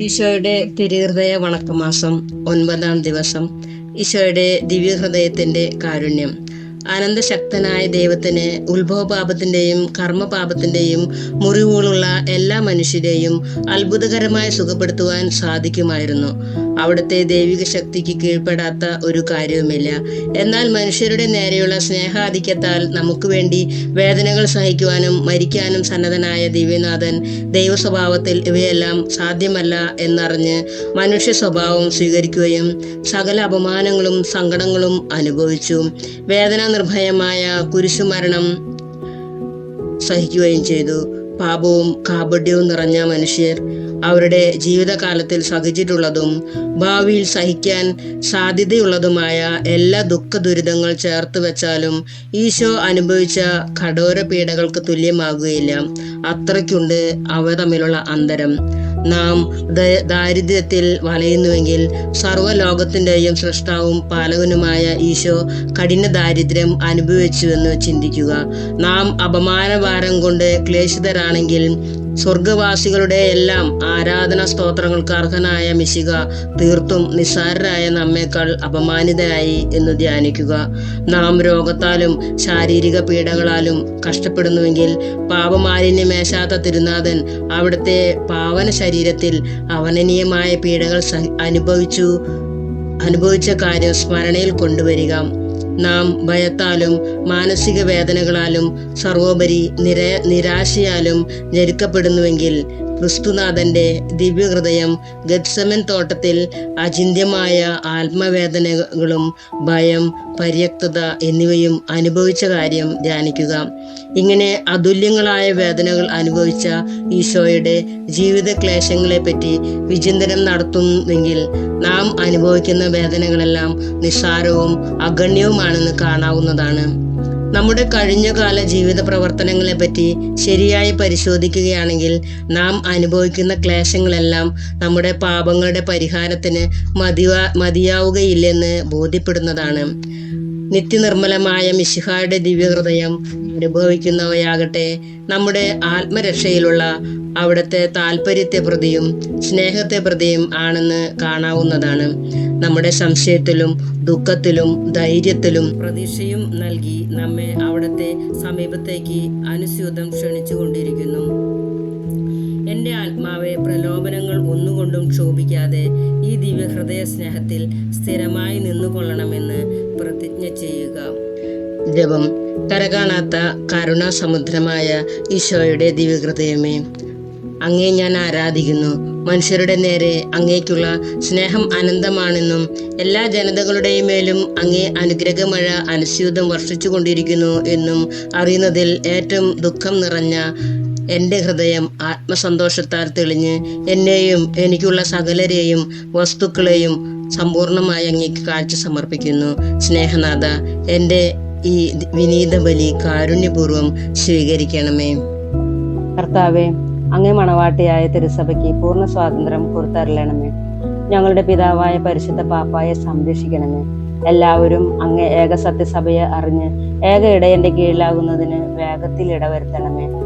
ഈശോയുടെ തിരുഹൃദയ വണക്കമാസം ഒൻപതാം ദിവസം ഈശോയുടെ ദിവ്യഹൃദയത്തിന്റെ കാരുണ്യം. അനന്തശക്തനായ ദൈവത്തിന് ഉത്ഭവപാപത്തിന്റെയും കർമ്മപാപത്തിന്റെയും മുറിവുകളുള്ള എല്ലാ മനുഷ്യരെയും അത്ഭുതകരമായി സുഖപ്പെടുത്തുവാൻ സാധിക്കുമായിരുന്നു. അവിടുത്തെ ദൈവിക ശക്തിക്ക് കീഴ്പ്പെടാത്ത ഒരു കാര്യവുമില്ല. എന്നാൽ മനുഷ്യരുടെ നേരെയുള്ള സ്നേഹാധിക്യത്താൽ നമുക്ക് വേണ്ടി വേദനകൾ സഹിക്കുവാനും മരിക്കാനും സന്നദ്ധനായ ദിവ്യനാഥൻ ദൈവ സ്വഭാവത്തിൽ ഇവയെല്ലാം സാധ്യമല്ല എന്നറിഞ്ഞ് മനുഷ്യ സ്വഭാവം സ്വീകരിക്കുകയും സകല അപമാനങ്ങളും സങ്കടങ്ങളും അനുഭവിച്ചു. വേദന നിർഭയമായ കുരിശുമരണം സഹിക്കുകയും ചെയ്തു. പാപവും കാപട്യവും നിറഞ്ഞ മനുഷ്യർ അവരുടെ ജീവിതകാലത്തിൽ സഹിച്ചിട്ടുള്ളതും ഭാവിയിൽ സഹിക്കാൻ സാധ്യതയുള്ളതുമായ എല്ലാ ദുഃഖ ദുരിതങ്ങൾ ചേർത്ത് വെച്ചാലും ഈശോ അനുഭവിച്ച കഠോര പീഡകൾക്ക് തുല്യമാകുകയില്ല. അത്രയ്ക്കുണ്ട് അവ തമ്മിലുള്ള അന്തരം. നാം ദാരിദ്ര്യത്തിൽ വലയുന്നുവെങ്കിൽ സർവലോകത്തിന്റെയും സൃഷ്ടാവും പാലകനുമായ ഈശോ കഠിന ദാരിദ്ര്യം അനുഭവിച്ചുവെന്ന് ചിന്തിക്കുക. നാം അപമാനഭാരം കൊണ്ട് ക്ലേശിതരാണെങ്കിൽ സ്വർഗവാസികളുടെ എല്ലാം ആരാധന സ്തോത്രങ്ങൾക്ക് അർഹനായ മിശിക തീർത്തും നിസ്സാരരായ നമ്മേക്കാൾ അപമാനിതരായി എന്ന് ധ്യാനിക്കുക. നാം രോഗത്താലും ശാരീരിക പീഡകളാലും കഷ്ടപ്പെടുന്നുവെങ്കിൽ പാപമാലിന്യമേശാത്ത തിരുനാഥൻ അവിടുത്തെ പാവന ശരീരത്തിൽ അവനനീയമായ പീഡകൾ അനുഭവിച്ചു അനുഭവിച്ച കാര്യം സ്മരണയിൽ കൊണ്ടുവരിക. നാം ഭയത്താലും മാനസിക വേദനകളാലും സർവോപരി നിര നിരാശയാലും ഞെരുക്കപ്പെടുന്നുവെങ്കിൽ ക്രിസ്തുനാഥന്റെ ദിവ്യഹൃദയം ഗത്സമൻ തോട്ടത്തിൽ അചിന്യമായ ആത്മവേദനകളും ഭയം പര്യക്തത എന്നിവയും അനുഭവിച്ച കാര്യം ധ്യാനിക്കുക. ഇങ്ങനെ അതുല്യങ്ങളായ വേദനകൾ അനുഭവിച്ച ഈശോയുടെ ജീവിത ക്ലേശങ്ങളെപ്പറ്റി വിചിന്തനം നടത്തുന്നെങ്കിൽ നാം അനുഭവിക്കുന്ന വേദനകളെല്ലാം നിസ്സാരവും അഗണ്യവുമാണെന്ന് കാണാവുന്നതാണ്. നമ്മുടെ കഴിഞ്ഞകാല ജീവിത പ്രവർത്തനങ്ങളെ പറ്റി ശരിയായി പരിശോധിക്കുകയാണെങ്കിൽ നാം അനുഭവിക്കുന്ന ക്ലേശങ്ങളെല്ലാം നമ്മുടെ പാപങ്ങളുടെ പരിഹാരത്തിന് മതിയാ മതിയാവുകയില്ലെന്ന് ബോധ്യപ്പെടുന്നതാണ്. നിത്യനിർമ്മലമായ മിശിഹായുടെ ദിവ്യഹൃദയം അനുഭവിക്കുന്നവയാകട്ടെ നമ്മുടെ ആത്മരക്ഷയിലുള്ള അവിടുത്തെ താല്പര്യത്തെ പ്രതിയും സ്നേഹത്തെ പ്രതിയും ആണെന്ന് കാണാവുന്നതാണ്. നമ്മുടെ സംശയത്തിലും ദുഃഖത്തിലും ധൈര്യത്തിലും പ്രതീക്ഷയും നൽകി നമ്മെ അവിടുത്തെ സമീപത്തേക്ക് അനുസ്യൂതം ക്ഷണിച്ചുകൊണ്ടിരിക്കുന്നു. എന്റെ ആത്മാവെ പ്രലോഭനങ്ങൾ ഒന്നുകൊണ്ടും ക്ഷോഭിക്കാതെ ഈ ദിവ്യഹൃദയ സ്നേഹത്തിൽ സ്ഥിരമായി നിന്നുകൊള്ളണമെന്ന് പ്രതിജ്ഞ ചെയ്യുക. ജപം കരകാണാത്ത കരുണാസമുദ്രമായ ഈശോയുടെ ദിവ്യഹൃദയമേ അങ്ങേ ഞാൻ ആരാധിക്കുന്നു. മനുഷ്യരുടെ നേരെ അങ്ങേക്കുള്ള സ്നേഹം അനന്തമാണെന്നും എല്ലാ ജനതകളുടെയും മേലും അങ്ങേ അനുഗ്രഹമഴ അനുസ്യൂതം വർഷിച്ചു കൊണ്ടിരിക്കുന്നു എന്നും അറിയുന്നതിൽ ഏറ്റവും ദുഃഖം നിറഞ്ഞ എന്റെ ഹൃദയം ആത്മസന്തോഷത്താൽ തെളിഞ്ഞ് എന്നെയും എനിക്കുള്ള സകലരെയും വസ്തുക്കളെയും സമ്പൂർണമായി അങ്ങേക്ക് കാഴ്ച സമർപ്പിക്കുന്നു. സ്നേഹനാഥ എന്റെ ഈ വിനീത ബലി കാരുണ്യപൂർവം സ്വീകരിക്കണമേ. കർത്താവെ അങ്ങേ മണവാട്ടിയായ തിരുസഭയ്ക്ക് പൂർണ സ്വാതന്ത്ര്യം കൊടുത്തരലണമേ ഞങ്ങളുടെ പിതാവായ പരിശുദ്ധ പാപ്പായെ സംരക്ഷിക്കണമേ. എല്ലാവരും അങ്ങേ ഏക സത്യസഭയെ അറിഞ്ഞ് ഏക ഇടയന്റെ കീഴിലാകുന്നതിന് വേഗത്തിൽ ഇടവരുത്തണമേ.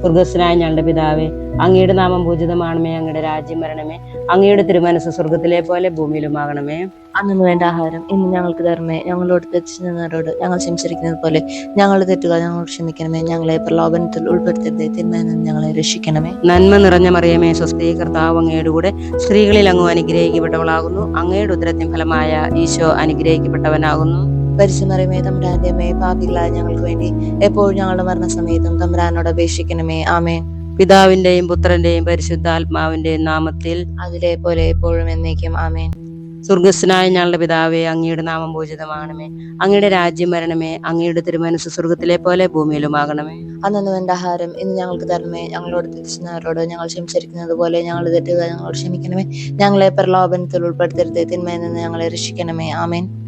സ്വർഗസ്വനായ ഞങ്ങളുടെ പിതാവേ അങ്ങയുടെ നാമം പൂജിതമാണമേ അങ്ങയുടെ രാജ്യം വരണമേ അങ്ങയുടെ തിരുമനസ് സ്വർഗത്തിലെ പോലെ ഭൂമിയിലുമാകണമേ. അന്നു വേണ്ട ആഹാരം ഇന്ന് ഞങ്ങൾക്ക് തരണമേ. ഞങ്ങളോട് തെറ്റിച്ചവരോട് ഞങ്ങൾ ക്ഷമിച്ചിരിക്കുന്നത് പോലെ ഞങ്ങൾ തെറ്റുക ഞങ്ങളോട് ക്ഷമിക്കണമേ. ഞങ്ങളെ പ്രലോഭനത്തിൽ ഉൾപ്പെടുത്തരുതേ. തിന്മയിൽ നിന്ന് ഞങ്ങളെ രക്ഷിക്കണമേ. നന്മ നിറഞ്ഞ മറിയമേ സ്വസ്തി കർത്താവ് അങ്ങയുടെ കൂടെ സ്ത്രീകളിൽ അങ്ങ് അനുഗ്രഹിക്കപ്പെട്ടവളാകുന്നു. അങ്ങയുടെ ഉദരത്തിൻ ഫലമായ ഈശോ അനുഗ്രഹിക്കപ്പെട്ടവനാകുന്നു. പരിശുമറിയമേ തമ്പ്രാന്റെ പാപികളായ ഞങ്ങൾക്ക് വേണ്ടി എപ്പോഴും ഞങ്ങളുടെ മരണസമയത്തും തമ്പുരാനോട് അപേക്ഷിക്കണമേ ആമേ പിതാവിന്റെയും പുത്രന്റെയും പരിശുദ്ധാത്മാവിന്റെയും നാമത്തിൽ അതിലെ പോലെ എപ്പോഴും എന്നേക്കും ആമേൻ. സ്വർഗസ്നായ ഞങ്ങളുടെ പിതാവേ അങ്ങയുടെ നാമം പൂജിതമാകണമേ. അങ്ങയുടെ രാജ്യം വരണമേ അങ്ങയുടെ തിരുമനസ് സ്വർഗത്തിലെ പോലെ ഭൂമിയിലുമാകണമേ. അന്നു വേണ്ട ആഹാരം ഇന്ന് ഞങ്ങൾക്ക് തരണമേ ഞങ്ങളോട് തിരിച്ചവരോട് ഞങ്ങൾ ക്ഷമിച്ചിരിക്കുന്നത് പോലെ ഞങ്ങൾ തെറ്റുക ഞങ്ങളോട് ക്ഷമിക്കണമേ. ഞങ്ങളെ പ്രലോഭനത്തിൽ ഉൾപ്പെടുത്തരുത് തിന്മയിൽ നിന്ന് ഞങ്ങളെ രക്ഷിക്കണമേ ആമേൻ.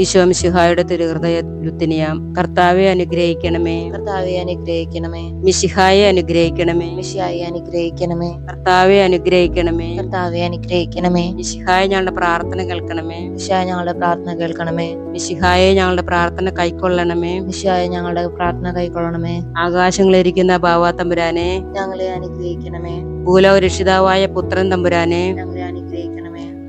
ഈശോ മിശിഹായുടെ തിരുഹൃദയ ലുത്തിനിയാം കർത്താവെ അനുഗ്രഹിക്കണമേ. കർത്താവെ അനുഗ്രഹിക്കണമേ. മിശിഹായെ അനുഗ്രഹിക്കണമേ. മിശിഹായി അനുഗ്രഹിക്കണമേ. കർത്താവെ അനുഗ്രഹിക്കണമേ. കർത്താവെ അനുഗ്രഹിക്കണമേ. മിശിഹായെ ഞങ്ങളുടെ പ്രാർത്ഥന കേൾക്കണമേ. മിശിഹായ ഞങ്ങളുടെ പ്രാർത്ഥന കേൾക്കണമേ. മിശിഹായെ ഞങ്ങളുടെ പ്രാർത്ഥന കൈക്കൊള്ളണമേ. മിശിഹായ ഞങ്ങളുടെ പ്രാർത്ഥന കൈക്കൊള്ളണമേ. ആകാശങ്ങളിരിക്കുന്ന ബാവാ തമ്പുരാനെ. ഞങ്ങളെ അനുഗ്രഹിക്കണമേ. ഭൂലോക രക്ഷിതാവായ പുത്രൻ തമ്പുരാനെ. ഞങ്ങളെ അനുഗ്രഹിക്കണമേ.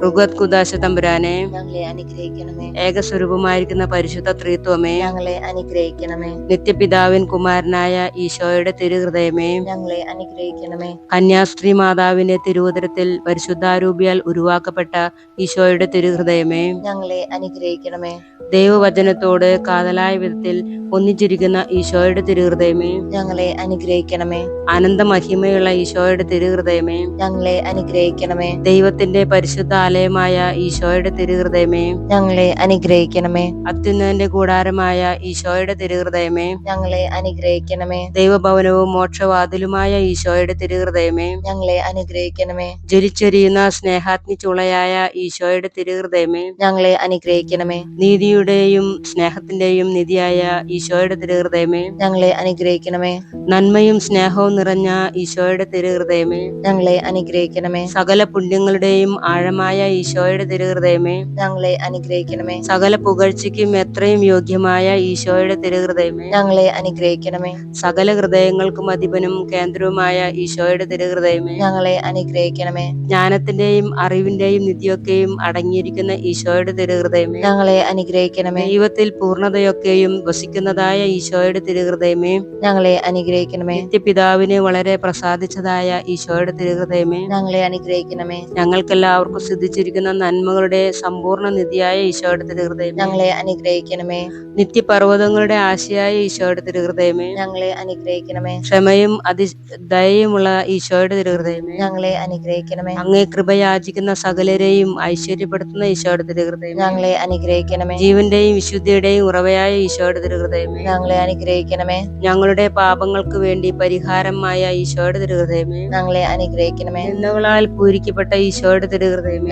ഋഗത് കുദാശ തമ്പുരാനെ ഞങ്ങളെ അനുഗ്രഹിക്കണമേ. ഏകസ്വരൂപമായിരിക്കുന്ന പരിശുദ്ധ ത്രിത്വമേ ഞങ്ങളെ അനുഗ്രഹിക്കണമേ. നിത്യപിതാവിൻ കുമാരനായ ഈശോയുടെ തിരുഹൃദയമേ ഞങ്ങളെ അനുഗ്രഹിക്കണമേ. കന്യാസ്ത്രീ മാതാവിന്റെ തിരുവുദരത്തിൽ പരിശുദ്ധാരൂപിയാൽ ഉരുവാക്കപ്പെട്ട ഈശോയുടെ തിരുഹൃദയമേ ഞങ്ങളെ അനുഗ്രഹിക്കണമേ. ദൈവവചനത്തോട് കാതലായ വിധത്തിൽ ഒന്നിച്ചിരിക്കുന്ന ഈശോയുടെ തിരുഹൃദയമേ ഞങ്ങളെ അനുഗ്രഹിക്കണമേ. അനന്ത മഹിമയുള്ള ഈശോയുടെ തിരുഹൃദയമേ ഞങ്ങളെ അനുഗ്രഹിക്കണമേ. ദൈവത്തിന്റെ പരിശുദ്ധ ആലയമായ ഈശോയുടെ തിരുഹൃദയമേ. ഞങ്ങളെ അനുഗ്രഹിക്കണമേ. അത്യുന്നതന്റെ കൂടാരമായ ഈശോയുടെ തിരുഹൃദയമേ. ഞങ്ങളെ അനുഗ്രഹിക്കണമേ. ദൈവഭവനവും മോക്ഷവാതിലുമായ ഈശോയുടെ തിരുഹൃദയമേ. ഞങ്ങളെ അനുഗ്രഹിക്കണമേ. ജ്വലിച്ചെരിയുന്ന സ്നേഹാഗ്നി ചുളയായ ഈശോയുടെ തിരുഹൃദയമേ. ഞങ്ങളെ അനുഗ്രഹിക്കണമേ. നീതിയുടെയും സ്നേഹത്തിന്റെയും നിധിയായ ഈശോയുടെ തിരുഹൃദയമേ. ഞങ്ങളെ അനുഗ്രഹിക്കണമേ. നന്മയും സ്നേഹവും നിറഞ്ഞ ഈശോയുടെ തിരുഹൃദയമേ. ഞങ്ങളെ അനുഗ്രഹിക്കണമേ. സകല പുണ്യങ്ങളുടെയും ആഴമായ ഈശോയുടെ തിരുഹൃദയമേ ഞങ്ങളെ അനുഗ്രഹിക്കണമേ. സകല പുകഴ്ചയ്ക്കും എത്രയും യോഗ്യമായ ഈശോയുടെ തിരുഹൃദയമേ ഞങ്ങളെ അനുഗ്രഹിക്കണമേ. സകല ഹൃദയങ്ങൾക്കും അധിപനും കേന്ദ്രവുമായ ഈശോയുടെ തിരുഹൃദയമേ ഞങ്ങളെ അനുഗ്രഹിക്കണമേ. ജ്ഞാനത്തിന്റെയും അറിവിന്റെയും നിധിയൊക്കെയും അടങ്ങിയിരിക്കുന്ന ഈശോയുടെ തിരുഹൃദയമേ ഞങ്ങളെ അനുഗ്രഹിക്കണമേ. ദൈവത്തിൽ പൂർണതയൊക്കെയും വസിക്കുന്നതായ ഈശോയുടെ തിരുഹൃദയമേ ഞങ്ങളെ അനുഗ്രഹിക്കണമേ. നിത്യപിതാവിനെ വളരെ പ്രസാദിച്ചതായ ഈശോയുടെ തിരുഹൃദയമേ ഞങ്ങളെ അനുഗ്രഹിക്കണമേ. ഞങ്ങൾക്കെല്ലാവർക്കും സിദ്ധിച്ചിരിക്കുന്ന നന്മകളുടെ സമ്പൂർണ നിധിയായ ഈശോയുടെ ഹൃദയം ഞങ്ങളെ അനുഗ്രഹിക്കണമേ. നിത്യപർവതങ്ങളുടെ ആശയായ ഈശോയുടെ തിരുഹൃദയമേ ഞങ്ങളെ അനുഗ്രഹിക്കണമേ. ക്ഷമയും അതി ദയയുമുള്ള ഈശോയുടെ തിരുഹൃദയമേ ഞങ്ങളെ അനുഗ്രഹിക്കണമേ. അങ്ങേ കൃപയാചിക്കുന്ന സകലരെയും ഐശ്വര്യപ്പെടുത്തുന്ന ഈശോയുടെ ഹൃദയം ഞങ്ങളെ അനുഗ്രഹിക്കണമേ. ജീവന്റെയും വിശുദ്ധിയുടെയും ഉറവയായ ഈശോയുടെ തിരുഹൃദയമേ ഞങ്ങളെ അനുഗ്രഹിക്കണമേ. ഞങ്ങളുടെ പാപങ്ങൾക്ക് വേണ്ടി പരിഹാരമായ ഈശോയുടെ തിരുഹൃദയമേ ഞങ്ങളെ അനുഗ്രഹിക്കണമേ. നിന്നുകളാൽ പൂരിക്കപ്പെട്ട ഈശോയുടെ തിരുഹൃദയമേ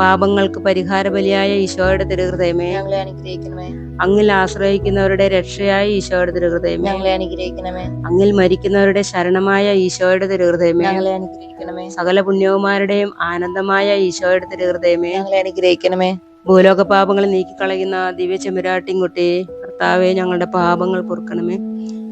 പാപങ്ങൾക്ക് പരിഹാര ബലിയായ ഈശോയുടെ തിരുഹൃദയമേ. ഞങ്ങളെ അനുഗ്രഹിക്കണമേ. അങ്ങിൽ ആശ്രയിക്കുന്നവരുടെ രക്ഷയായ ഈശോയുടെ തിരുഹൃദയമേ. ഞങ്ങളെ അനുഗ്രഹിക്കണമേ. അങ്ങിൽ മരിക്കുന്നവരുടെ ശരണമായ ഈശോയുടെ തിരുഹൃദയമേ. ഞങ്ങളെ അനുഗ്രഹിക്കണമേ. സകല പുണ്യവുമാരുടെയും ആനന്ദമായ ഈശോയുടെ തിരുഹൃദയമേ. ഞങ്ങളെ അനുഗ്രഹിക്കണമേ. ഭൂലോക പാപങ്ങൾ നീക്കിക്കളയുന്ന ദിവ്യ ചെമ്പുരാട്ടിൻകുട്ടി കർത്താവെ ഞങ്ങളുടെ പാപങ്ങൾ പൊറുക്കണമേ.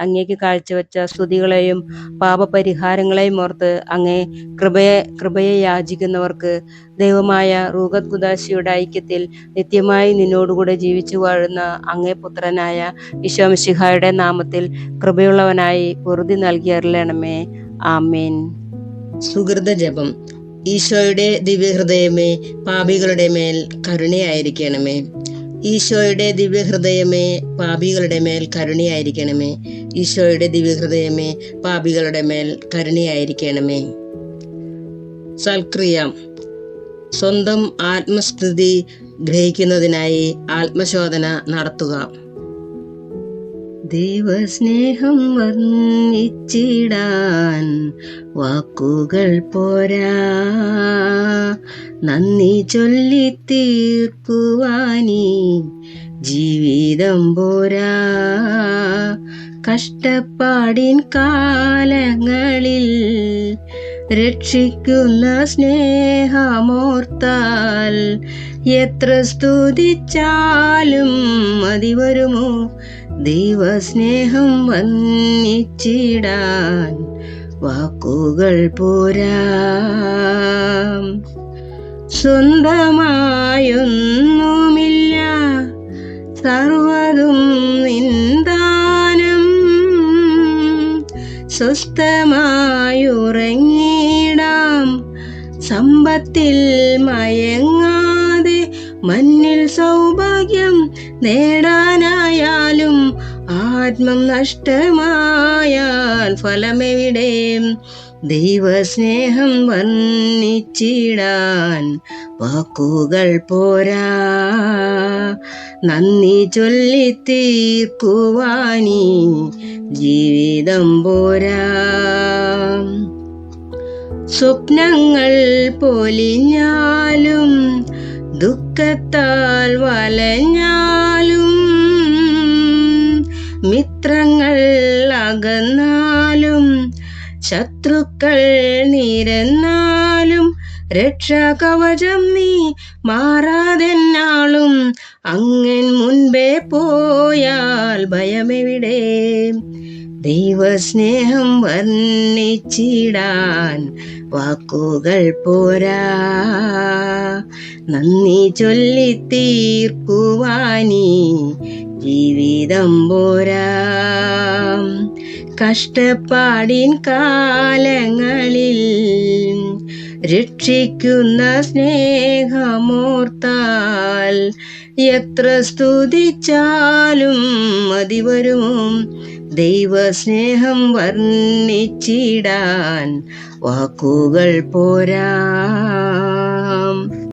അങ്ങേക്ക് കാഴ്ചവെച്ച സ്തുതികളെയും പാപപരിഹാരങ്ങളെയും ഓർത്ത് അങ്ങേ കൃപയെ കൃപയെ യാചിക്കുന്നവർക്ക് ദൈവമായ റൂഗത് കുദാശിയുടെ ഐക്യത്തിൽ നിത്യമായി നിന്നോടുകൂടെ ജീവിച്ചു വാഴുന്ന അങ്ങേ പുത്രനായ ഈശോമിശിഹായുടെ നാമത്തിൽ കൃപയുള്ളവനായി പൊറുതി നൽകിയറിലണമേ ആമേൻ. സുഹൃത ജപം. ഈശോയുടെ ദിവ്യഹൃദയമേ പാപികളുടെ മേൽ കരുണയായിരിക്കണമേ. ഈശോയുടെ ദിവ്യഹൃദയമേ പാപികളുടെ മേൽ കരുണയായിരിക്കണമേ. ഈശോയുടെ ദിവ്യഹൃദയമേ പാപികളുടെ മേൽ കരുണയായിരിക്കണമേ. സൽക്രിയ. സ്വന്തം ആത്മസ്ഥിതി ഗ്രഹിക്കുന്നതിനായി ആത്മശോധന നടത്തുക. ദൈവസ്നേഹം വർണിച്ചിടാൻ വാക്കുകൾ പോരാ. നന്ദി ചൊല്ലി തീർക്കുവാനീ ജീവിതം പോരാ. കഷ്ടപ്പാടിൻ കാലങ്ങളിൽ രക്ഷിക്കുന്ന സ്നേഹമോർത്താൽ എത്ര സ്തുതിച്ചാലും മതി വരുമോ? ദൈവസ്നേഹം വന്നിച്ചിടാൻ വാക്കുകൾ പോരാ. സ്വന്തമായൊന്നുമില്ല സർവതും നിന്ദാനം. സ്വസ്ഥമായുറങ്ങിടാം സമ്പത്തിൽ മയങ്ങാതെ മഞ്ഞിൽ സൗഭാഗ്യം നേടാനായാലും ആത്മം നഷ്ടമായാൽ ഫലമെവിടെ? ദൈവസ്നേഹം വർണിച്ചിടാൻ വാക്കുകൾ പോരാ. നന്ദി ചൊല്ലി തീർക്കുവാനീ ജീവിതം പോരാ. സ്വപ്നങ്ങൾ പൊലിഞ്ഞാലും ദുഃഖത്താൽ വലഞ്ഞാലും അകന്നാലും ശത്രുക്കൾ നിരന്നാലും രക്ഷാകവചം നീ മാറാതെന്നാളും അങ്ങൻ മുൻപേ പോയാൽ ഭയമെവിടെ? ദൈവസ്നേഹം വർണിച്ചിടാൻ വാക്കുകൾ പോരാ. നന്ദി ചൊല്ലി തീർക്കുവാനീ ജീവിതം പോരാ. കഷ്ടപ്പാടിൻ കാലങ്ങളിൽ രക്ഷിക്കുന്ന സ്നേഹമോർത്താൽ എത്ര സ്തുതിച്ചാലും മതി വരുമോ ദൈവസ്നേഹം വർണിച്ചിടാൻ വാക്കുകൾ പോരാ.